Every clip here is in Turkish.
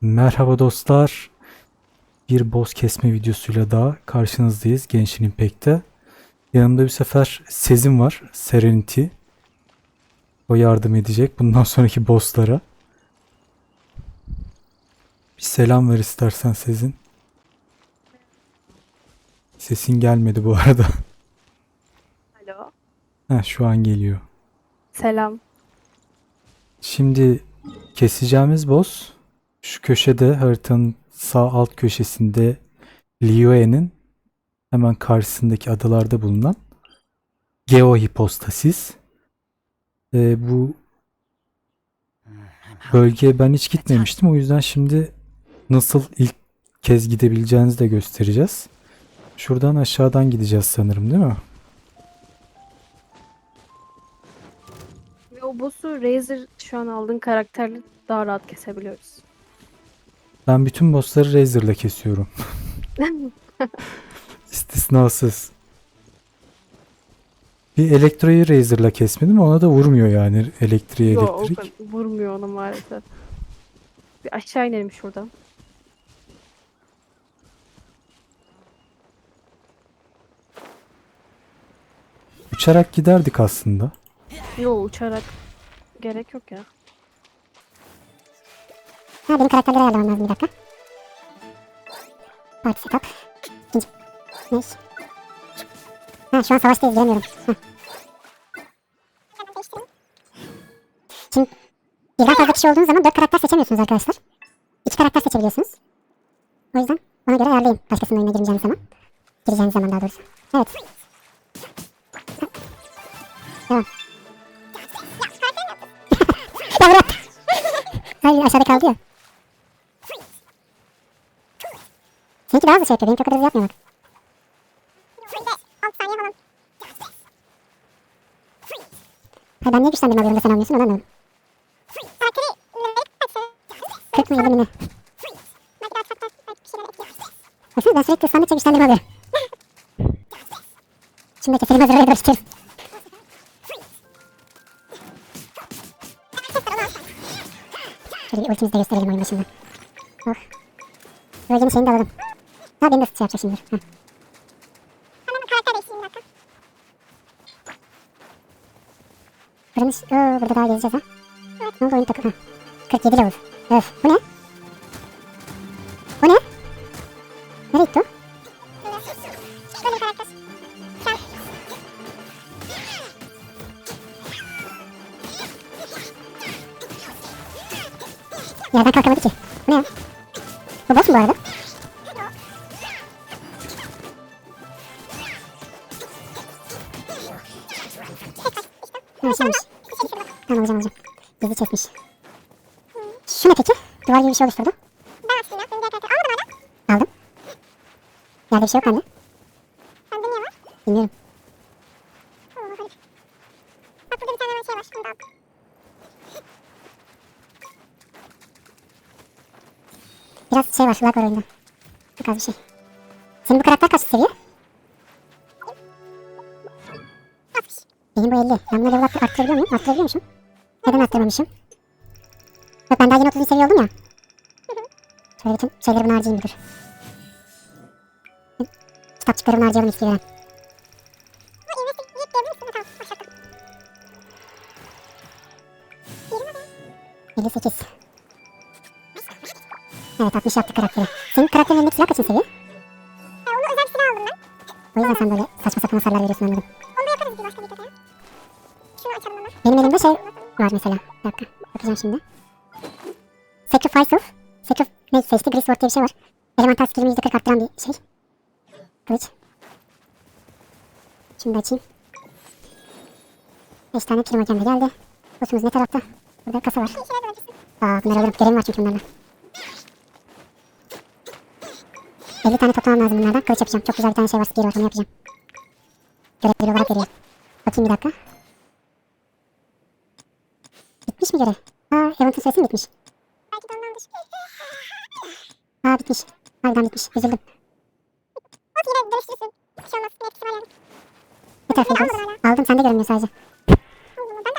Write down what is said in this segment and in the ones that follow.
Merhaba dostlar. Bir boss kesme videosuyla daha karşınızdayız Genshin Impact'te. Yanımda bir sefer Sezin var. Serenity. O yardım edecek bundan sonraki bosslara. Bir selam ver istersen Sezin. Sesin gelmedi bu arada. Alo. Heh, şu an geliyor. Selam. Şimdi keseceğimiz boss şu köşede haritanın sağ alt köşesinde Liyue'nin hemen karşısındaki adalarda bulunan Geohipostasis. Ee, bu bölgeye ben hiç gitmemiştim. O yüzden şimdi nasıl ilk kez gidebileceğinizi de göstereceğiz. Şuradan aşağıdan gideceğiz sanırım değil mi? Ve o boss'u Razer şu an aldığın karakterle daha rahat kesebiliyoruz. Ben bütün bossları Razor'la kesiyorum. İstisnasız. Bir elektroyu Razor'la kesmedim ona da vurmuyor yani elektriğe Yo, elektrik. kadar vurmuyor ona maalesef. Bir aşağı inelim şuradan. Uçarak giderdik aslında. Yo uçarak gerek yok ya. Ha benim karakterleri ayarlamam lazım bir dakika. Parti setup. İkinci. Ne iş? Ha şu an savaştayız giremiyorum. Heh. Şimdi birden fazla kişi olduğunuz zaman dört karakter seçemiyorsunuz arkadaşlar. İki karakter seçebiliyorsunuz. O yüzden ona göre ayarlayın başkasının oyuna gireceğiniz zaman. Gireceğiniz zaman daha doğrusu. Evet. Devam. Hayır aşağıda kaldı ya. Seninki daha hızlı şey yapıyor. Benimki o kadar hızlı yapmıyor bak. Ha ben niye güçlendirme alıyorum da sen almıyorsun onu anlamadım. 40 mı 50 mi ne? Baksana ben sürekli ıslandıkça güçlendirme alıyorum. Şimdi keselim hazır oraya doğru çıkıyoruz. Şöyle bir ultimizi de gösterelim oyun başında. Oh. Bölgenin şeyini de alalım. Ha benim de şey yapacak şimdi. Heh. Buranın, oo, burada daha gezeceğiz ha. Ne oldu oyun takı? Ha. 47 level. Öf. Bu ne? Bu ne? Nereye gitti o? Ha şeymiş. Tamam alacağım alacağım. Gizli çekmiş. Şu ne peki? Duvar gibi bir şey oluşturdu. Aldım. Yerde bir şey yok anne. Bilmiyorum. Biraz şey var, lag var oyunda. Çok az bir şey. Senin bu karakter kaç seviye? Benim bu 50. Ben bunu level arttırabiliyor muyum? Arttırabiliyormuşum. Neden arttırmamışım? Bak ben daha yeni 30. seviye oldum ya. Şöyle bütün şeyleri buna harcayayım dur. Kitapçıkları buna harcayalım istiyorum. Elli sekiz. Evet 60 yaptık karakteri. Senin karakterin elindeki silah kaçın seviye? O yüzden sen böyle saçma sapan hasarlar veriyorsun anladım. Benim elimde şey var mesela. Bir dakika. Bakacağım şimdi. Sacrifice of. Sacrif ne seçti? Grease Sword diye bir şey var. Elemental skill'imi %40 arttıran bir şey. Kılıç. Şimdi de açayım. 5 tane prim hocam da geldi. Boss'umuz ne tarafta? Burada kasa var. Aa bunları alırım. Görevim var çünkü bunlarla. 50 tane toplamam lazım bunlardan. Kılıç yapacağım. Çok güzel bir tane şey var. Spear var. Onu yapacağım. Görevleri olarak veriyor. Bakayım bir dakika. Bitmiş mi görev? Aa Event'ın süresi mi bitmiş? Aa bitmiş. Harbiden bitmiş. Üzüldüm. Ne tarafa gidiyoruz? Aldım sende görünmüyor sadece. Ben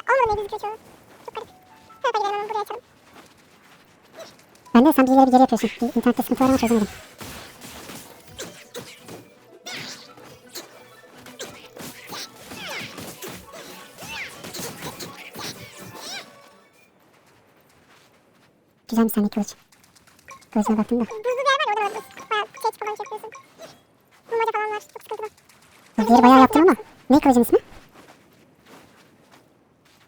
Ben de sen bilgileri bir geri yapıyorsun. Bir internette sıkıntı var ama çözemedim. Güzelmiş sendeki kılıç. Kılıcına baktım da. Buzlu bir yer var ya orada var. Bayağı şey falan şey yapıyorsun. Bulmaca falan var. Çok sıkıntılı. Buzları bayağı yaptım ama. Ne kılıcın ismi?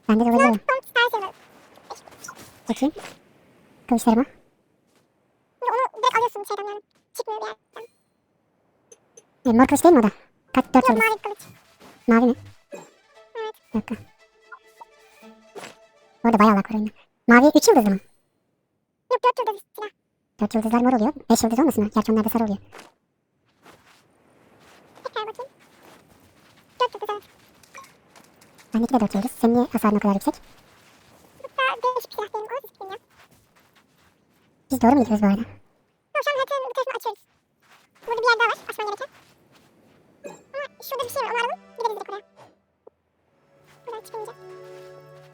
Bende de. Tam ters yana. Bakayım. Kılıçlarıma. Onu direkt alıyorsun şeyden yani. Çıkmıyor bir yerden. E, mor kılıç değil mi o da? Kaç? Dört Yok mavi kılıç. Mavi mi? Evet. Bir dakika. Bu arada bayağı lak var oyunda. Mavi 3 yıldızlı mı? Yok dört yıldız silah. 4 yıldızlar mor oluyor. 5 yıldız olmasın mı? Gerçi onlar da sarı oluyor. Tekrar bakayım. Dört yıldız evet. Bendeki de 4 yıldız. Senin niye hasarın o kadar yüksek? Bu da değişik bir silah benim. Onu siz bilmiyorum. Biz doğru mu gidiyoruz bu arada? Tamam şu an haritanın bir tarafını açıyoruz. Burada bir yer daha var. Açman gereken. Ama şurada bir şey var. Onu alalım. Gideriz direkt oraya. Buradan çıkınca.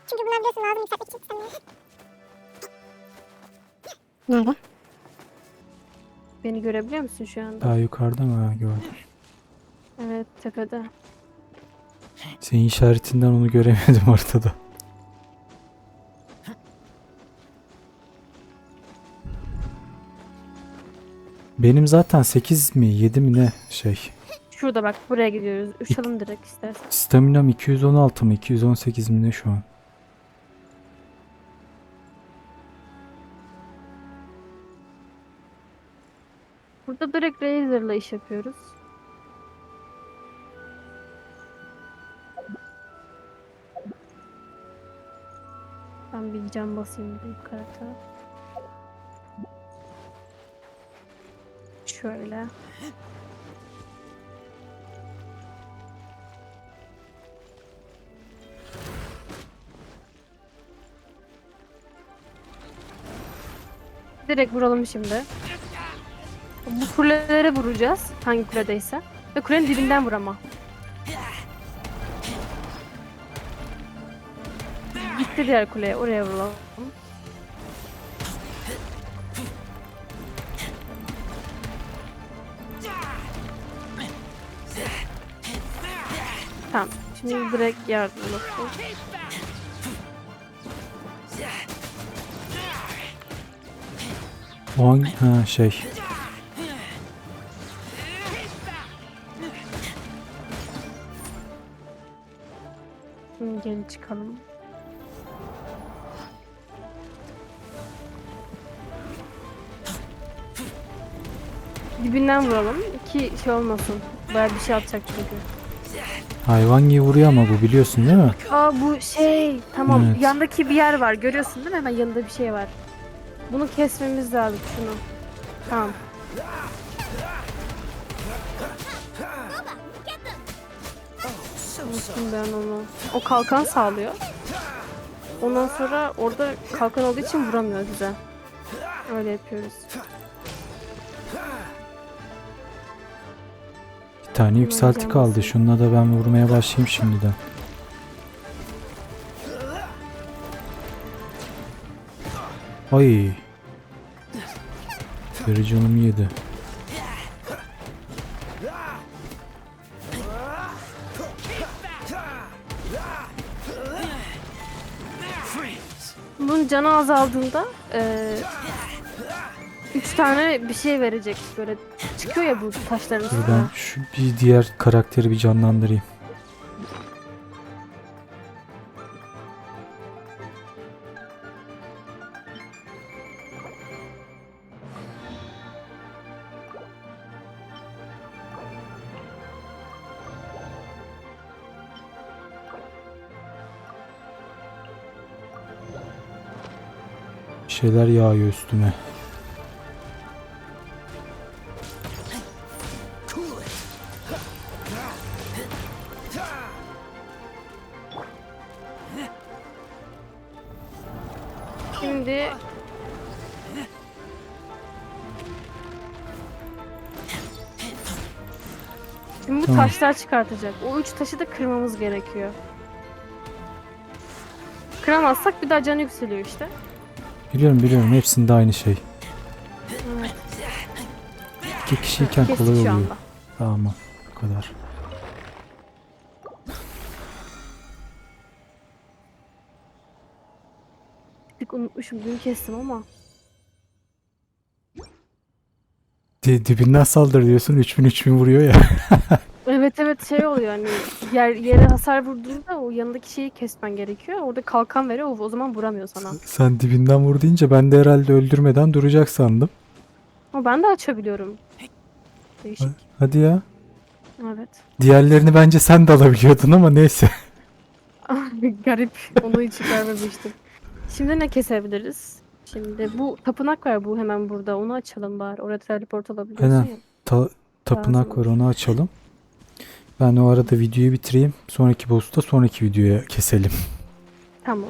Çünkü bunlar biliyorsun lazım yükseltmek için. Sen de. Nerede? Beni görebiliyor musun şu anda? Daha yukarıda mı? Ha, gördüm. Evet tepede. Senin işaretinden onu göremedim ortada. Benim zaten 8 mi 7 mi ne şey. Şurada bak buraya gidiyoruz. Uçalım direkt istersen. Staminam 216 mı 218 mi ne şu an? Burada direkt Razer'la iş yapıyoruz. Ben bir can basayım bu karaktere. Şöyle. Direkt vuralım şimdi. Bu kulelere vuracağız. Hangi kuledeyse. Ve kulenin dibinden vur ama. Gitti diğer kuleye. Oraya vuralım. Tamam. Şimdi direkt yardım olsun. O hangi ha şey. Şimdi geri çıkalım. Dibinden vuralım. İki şey olmasın. Baya bir şey atacak çünkü. Hayvan gibi vuruyor ama bu biliyorsun değil mi? Aa bu şey tamam Evet. yandaki bir yer var görüyorsun değil mi hemen yanında bir şey var. Bunu kesmemiz lazım şunu. Tamam. Unuttum ben onu. O kalkan sağlıyor. Ondan sonra orada kalkan olduğu için vuramıyor güzel. Öyle yapıyoruz. Bir tane yükselti kaldı. Şununla da ben vurmaya başlayayım şimdiden. Ay. Yarı canımı yedi. Bunun canı azaldığında eee üç tane bir şey verecek böyle çıkıyor ya bu taşların üstüne. ben şu bir diğer karakteri bir canlandırayım. Şeyler yağıyor üstüme. Şimdi Şimdi bu Tamam. taşlar çıkartacak. O üç taşı da kırmamız gerekiyor. Kıramazsak bir daha canı yükseliyor işte. Biliyorum biliyorum hepsinde aynı şey. İki kişiyken kolay oluyor. anda. Tamam bu kadar. Tık unutmuşum dün kestim ama. Dibinden saldır diyorsun 3000 3000 vuruyor ya. Evet evet şey oluyor hani yer, yere hasar vurduğunda o yanındaki şeyi kesmen gerekiyor. Orada kalkan veriyor o, o zaman vuramıyor sana. Sen dibinden vur deyince ben de herhalde öldürmeden duracak sandım. Ama ben de açabiliyorum. Değişik. Hadi ya. Evet. Diğerlerini bence sen de alabiliyordun ama neyse. Garip. Onu hiç görmemiştim. Şimdi ne kesebiliriz? Şimdi bu tapınak var bu hemen burada. Onu açalım bari. Orada teleport alabiliyorsun Aynen. ya. Ta- tapınak var onu açalım. Ben o arada videoyu bitireyim. Sonraki boss'ta sonraki videoya keselim. Tamam.